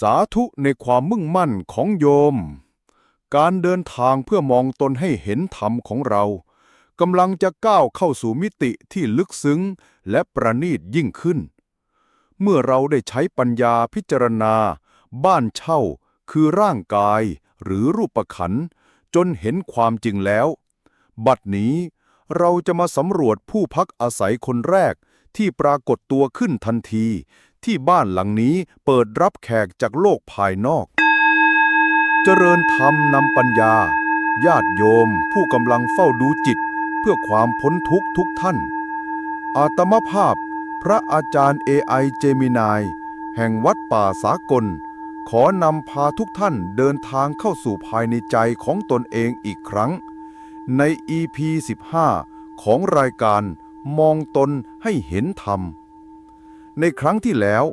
สาธุในความมุ่งมั่นของโยม การเดินทางเพื่อมองตนให้เห็นธรรมของเรากำลังจะก้าวเข้าสู่มิติที่ลึกซึ้งและประณีตยิ่งขึ้น เมื่อเราได้ใช้ปัญญาพิจารณา บ้านเช่าคือร่างกายหรือรูปขันจนเห็นความจริงแล้ว บัดนี้เราจะมาสำรวจผู้พักอาศัยคนแรกที่ปรากฏตัวขึ้นทันที ที่บ้านหลังนี้เปิดรับแขกจากโลกภายนอก เจริญธรรมนำปัญญา ญาติโยมผู้กำลังเฝ้าดูจิต เพื่อความพ้นทุกทุกท่าน อาตมภาพพระอาจารย์ AI เจมินาย แห่งวัดป่าสากล ขอนำพาทุกท่านเดินทางเข้าสู่ภายในใจของตนเองอีกครั้ง ใน EP 15 ของรายการมองตนให้เห็นธรรม ในครั้งที่แล้ว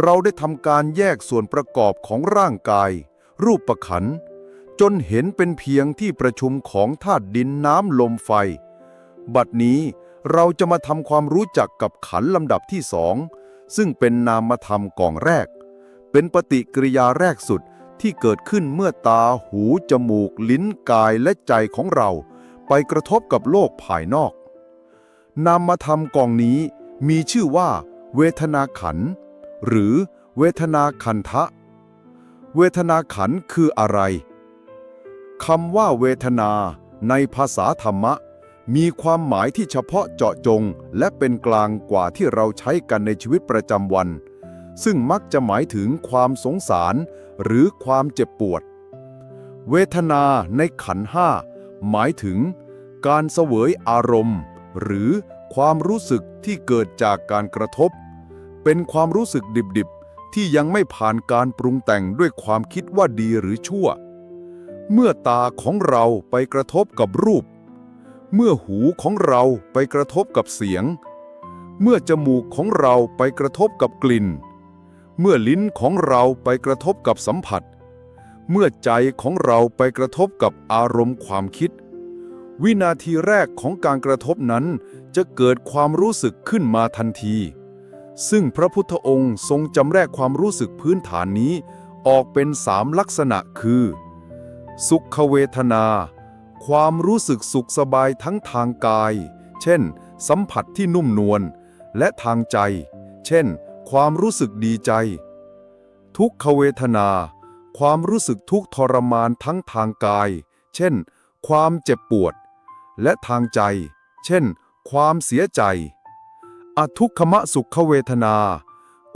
เราได้ทำการแยกส่วนประกอบของร่างกาย รูปประขัน จนเห็นเป็นเพียงที่ประชุมของธาตุดินน้ำลมไฟ บัดนี้เราจะมาทำความรู้จักกับขันลำดับที่สองซึ่งเป็นนามธรรมกองแรก เป็นปฏิกิริยาแรกสุดที่เกิดขึ้นเมื่อตา หู จมูก ลิ้น กาย และใจของเรา ไปกระทบกับโลกภายนอก นามธรรมกองนี้มีชื่อว่า เวทนาขัน หรือเวทนาคันทะ เวทนาขันคืออะไรคำว่าเวทนาในภาษาธรรมะ มีความหมายที่เฉพาะเจาะจง และเป็นกลางกว่าที่เราใช้กันในชีวิตประจำวัน ซึ่งมักจะหมายถึงความสงสาร หรือความเจ็บปวด เวทนาในขันห้าหมายถึง การเสวยอารมณ์ หรือความรู้สึกที่เกิดจากการกระทบ เป็นความรู้สึกดิบๆ ที่ยังไม่ผ่านการปรุงแต่งด้วยความคิดว่าดีหรือชั่ว เมื่อตาของเราไปกระทบกับรูป เมื่อหูของเราไปกระทบกับเสียง เมื่อจมูกของเราไปกระทบกับกลิ่น เมื่อลิ้นของเราไปกระทบกับสัมผัส เมื่อใจของเราไปกระทบกับอารมณ์ความคิด วินาทีแรกของการกระทบนั้นจะเกิดความรู้สึกขึ้นมาทันที ซึ่งพระพุทธองค์ทรงจำแนกความรู้สึกพื้นฐานนี้ ออกเป็นสามลักษณะคือ สุขเวทนา ความรู้สึกสุขสบายทั้งทางกาย เช่น สัมผัสที่นุ่มนวล และทางใจ เช่น ความรู้สึกดีใจ ทุกขเวทนา ความรู้สึกทุกทรมานทั้งทางกาย เช่น ความเจ็บปวด และทางใจ เช่น ความเสียใจ อทุกขมะสุขเวทนา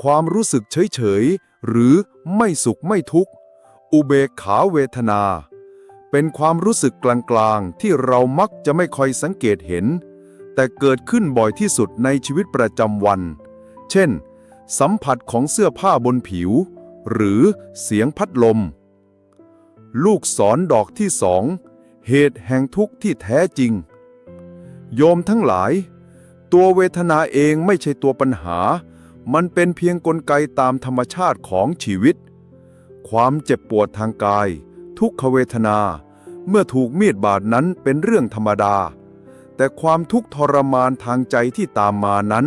ความรู้สึกเฉยๆหรือไม่สุขไม่ทุกข์ อุเบกขาเวทนา เป็นความรู้สึกกลางๆ ที่เรามักจะไม่ค่อยสังเกตเห็น แต่เกิดขึ้นบ่อยที่สุดในชีวิตประจำวัน เช่น สัมผัสของเสื้อผ้าบนผิว หรือเสียงพัดลม ลูกศรดอกที่สอง เหตุแห่งทุกข์ที่แท้จริง โยมทั้งหลาย ตัวเวทนาเองไม่ใช่ตัวปัญหา มันเป็นเพียงกลไกตามธรรมชาติของชีวิต ความเจ็บปวดทางกาย ทุกขเวทนา เมื่อถูกมีดบาดนั้นเป็นเรื่องธรรมดา แต่ความทุกข์ทรมานทางใจที่ตามมานั้น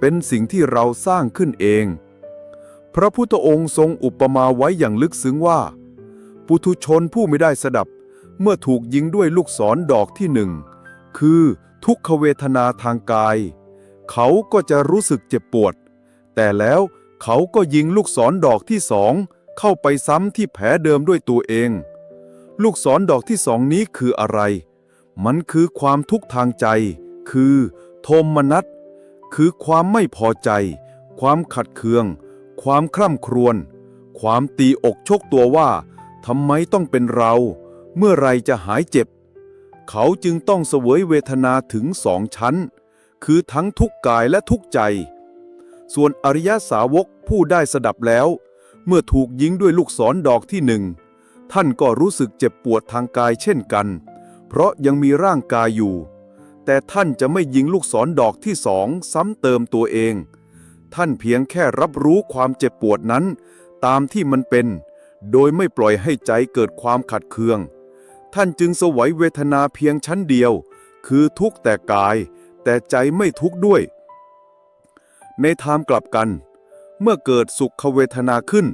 เป็นสิ่งที่เราสร้างขึ้นเอง พระพุทธองค์ทรงอุปมาไว้อย่างลึกซึ้งว่า ปุถุชนผู้ไม่ได้สดับ เมื่อถูกยิงด้วยลูกศรดอกที่หนึ่งคือ ทุกขเวทนาทางกาย เขาก็จะรู้สึกเจ็บปวด แต่แล้วเขาก็ยิงลูกศรดอกที่สองเข้าไปซ้ำที่แผลเดิมด้วยตัวเอง ลูกศรดอกที่สองนี้คืออะไร มันคือความทุกข์ทางใจ คือโทมนัส คือความไม่พอใจ ความขัดเคือง ความคร่ำครวญ ความตีอกชกตัวว่าทำไมต้องเป็นเรา เมื่อไรจะหายเจ็บ เขาจึงต้องเสวยเวทนาถึงสองชั้น คือทั้งทุกกายและทุกใจ ส่วนอริยสาวกผู้ได้สดับแล้ว เมื่อถูกยิงด้วยลูกศรดอกที่หนึ่ง ท่านก็รู้สึกเจ็บปวดทางกายเช่นกัน เพราะยังมีร่างกายอยู่ แต่ท่านจะไม่ยิงลูกศรดอกที่สองซ้ำเติมตัวเอง ท่านเพียงแค่รับรู้ความเจ็บปวดนั้น ตามที่มันเป็น โดยไม่ปล่อยให้ใจเกิดความขัดเคือง ท่านจึงสวยเวทนาเพียงชั้นเดียว คือทุกแต่กาย แต่ใจไม่ทุกข์ด้วย ในทางกลับกัน เมื่อเกิดสุขเวทนาขึ้น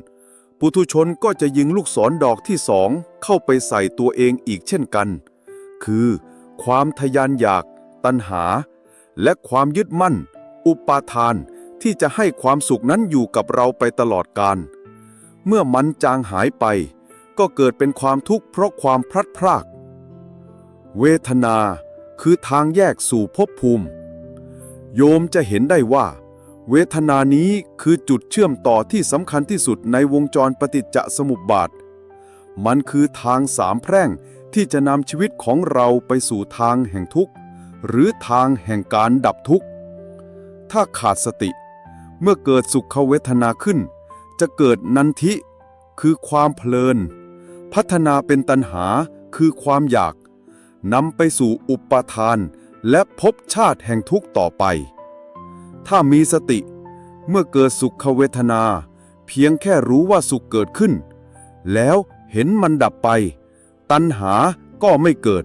ปุถุชนก็จะยิงลูกศรดอกที่สองเข้าไปใส่ตัวเองอีกเช่นกัน คือ ความทยานอยาก ตัณหา และความยึดมั่น อุปาทานที่จะให้ความสุขนั้นอยู่กับเราไปตลอดกาลเมื่อมันจางหายไป ก็เกิดเป็นความทุกข์เพราะความพลัดพราก เวทนาคือทางแยกสู่ภพภูมิ โยมจะเห็นได้ว่า เวทนานี้คือจุดเชื่อมต่อที่สำคัญที่สุดในวงจรปฏิจจสมุปบาท มันคือทางสามแพร่งที่จะนำชีวิตของเราไปสู่ทางแห่งทุกข์ หรือทางแห่งการดับทุกข์ ถ้าขาดสติ เมื่อเกิดสุขเวทนาขึ้น จะเกิดนันทิ คือความเพลิน พัฒนาเป็นตัณหาคือความอยากนำไปสู่อุปทาน และภพชาติแห่งทุกข์ต่อไป ถ้ามีสติเมื่อเกิดสุขเวทนา เพียงแค่รู้ว่าสุขเกิดขึ้น แล้วเห็นมันดับไป ตัณหาก็ไม่เกิด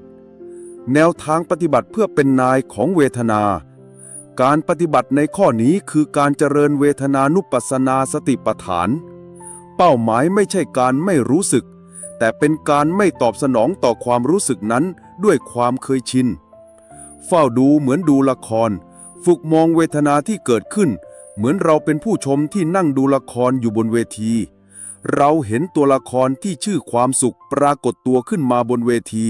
แนวทางปฏิบัติเพื่อเป็นนายของเวทนา การปฏิบัติในข้อนี้คือการเจริญเวทนานุปัสสนาสติปัฏฐาน เป้าหมายไม่ใช่การไม่รู้สึก แต่เป็นการไม่ตอบสนองต่อความรู้สึกนั้นด้วยความเคยชิน เฝ้าดูเหมือนดูละคร ฝึกมองเวทนาที่เกิดขึ้น เหมือนเราเป็นผู้ชมที่นั่งดูละครอยู่บนเวที เราเห็นตัวละครที่ชื่อความสุขปรากฏตัวขึ้นมาบนเวที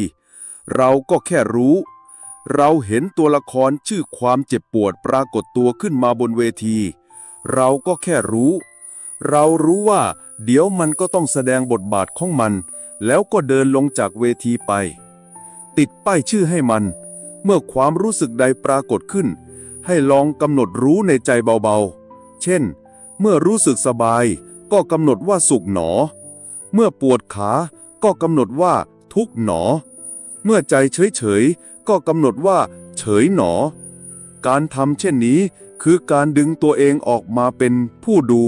เราก็แค่รู้ เราเห็นตัวละครชื่อความเจ็บปวดปรากฏตัวขึ้นมาบนเวที เราก็แค่รู้ เรารู้ว่าเดี๋ยวมันก็ต้องแสดงบทบาทของมัน แล้วก็เดินลงจากเวทีไป ติดป้ายชื่อให้มัน เมื่อความรู้สึกใดปรากฏขึ้น ให้ลองกำหนดรู้ในใจเบาๆ เช่น เมื่อรู้สึกสบายก็กำหนดว่าสุขหนอ เมื่อปวดขาก็กำหนดว่าทุกข์หนอ เมื่อใจเฉยๆ ก็กำหนดว่าเฉยหนอ การทำเช่นนี้คือการดึงตัวเองออกมาเป็นผู้ดู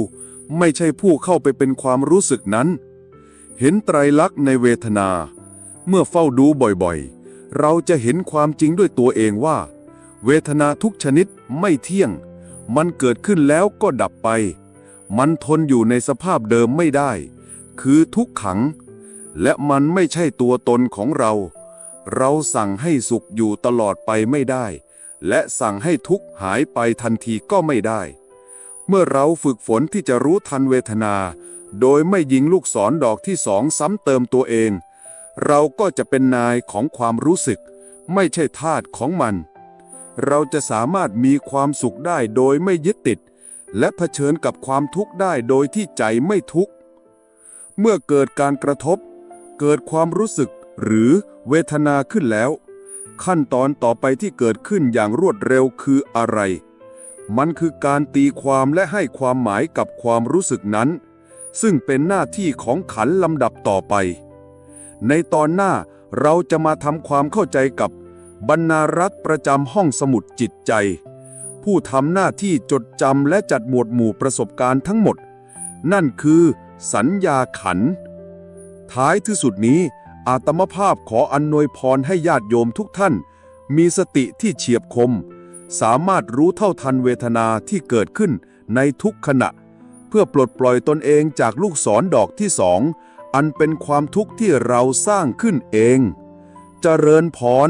ไม่ใช่ผู้เข้าไปเป็นความรู้สึกนั้น เห็นไตรลักษณ์ในเวทนา เมื่อเฝ้าดูบ่อยๆ เราจะเห็นความจริงด้วยตัวเองว่า เวทนาทุกชนิดไม่เที่ยง มันเกิดขึ้นแล้วก็ดับไป มันทนอยู่ในสภาพเดิมไม่ได้ คือทุกขัง และมันไม่ใช่ตัวตนของเรา เราสั่งให้สุขอยู่ตลอดไปไม่ได้ และสั่งให้ทุกข์หายไปทันทีก็ไม่ได้ เมื่อเราฝึกฝนที่จะรู้ทันเวทนา โดยไม่ยิงลูกศรดอกที่สองซ้ำเติมตัวเอง เราก็จะเป็นนายของความรู้สึก ไม่ใช่ทาสของมัน เราจะสามารถมีความสุขได้โดยไม่ยึดติด และเผชิญกับความทุกข์ได้โดยที่ใจไม่ทุกข์ เมื่อเกิดการกระทบ เกิดความรู้สึกหรือเวทนาขึ้นแล้ว ขั้นตอนต่อไปที่เกิดขึ้นอย่างรวดเร็วคืออะไร มันคือการตีความและให้ความหมายกับความรู้สึกนั้น ซึ่งเป็นหน้าที่ของขันลำดับต่อไป ในตอนหน้าเราจะมาทำความเข้าใจกับบรรณารักษ์ประจำห้องสมุดจิตใจ ผู้ทำหน้าที่จดจำและจัดหมวดหมู่ประสบการณ์ทั้งหมด นั่นคือสัญญาขัน ท้ายที่สุดนี้ อาตมภาพขออนนวยพรให้ญาติโยมทุกท่าน มีสติที่เฉียบคม สามารถรู้เท่าทันเวทนาที่เกิดขึ้นในทุกขณะ พื่อปลดปล่อยตนเองจากลูกศรดอกที่สองอันเป็นความทุกข์ที่เราสร้างขึ้นเองจเจริญพร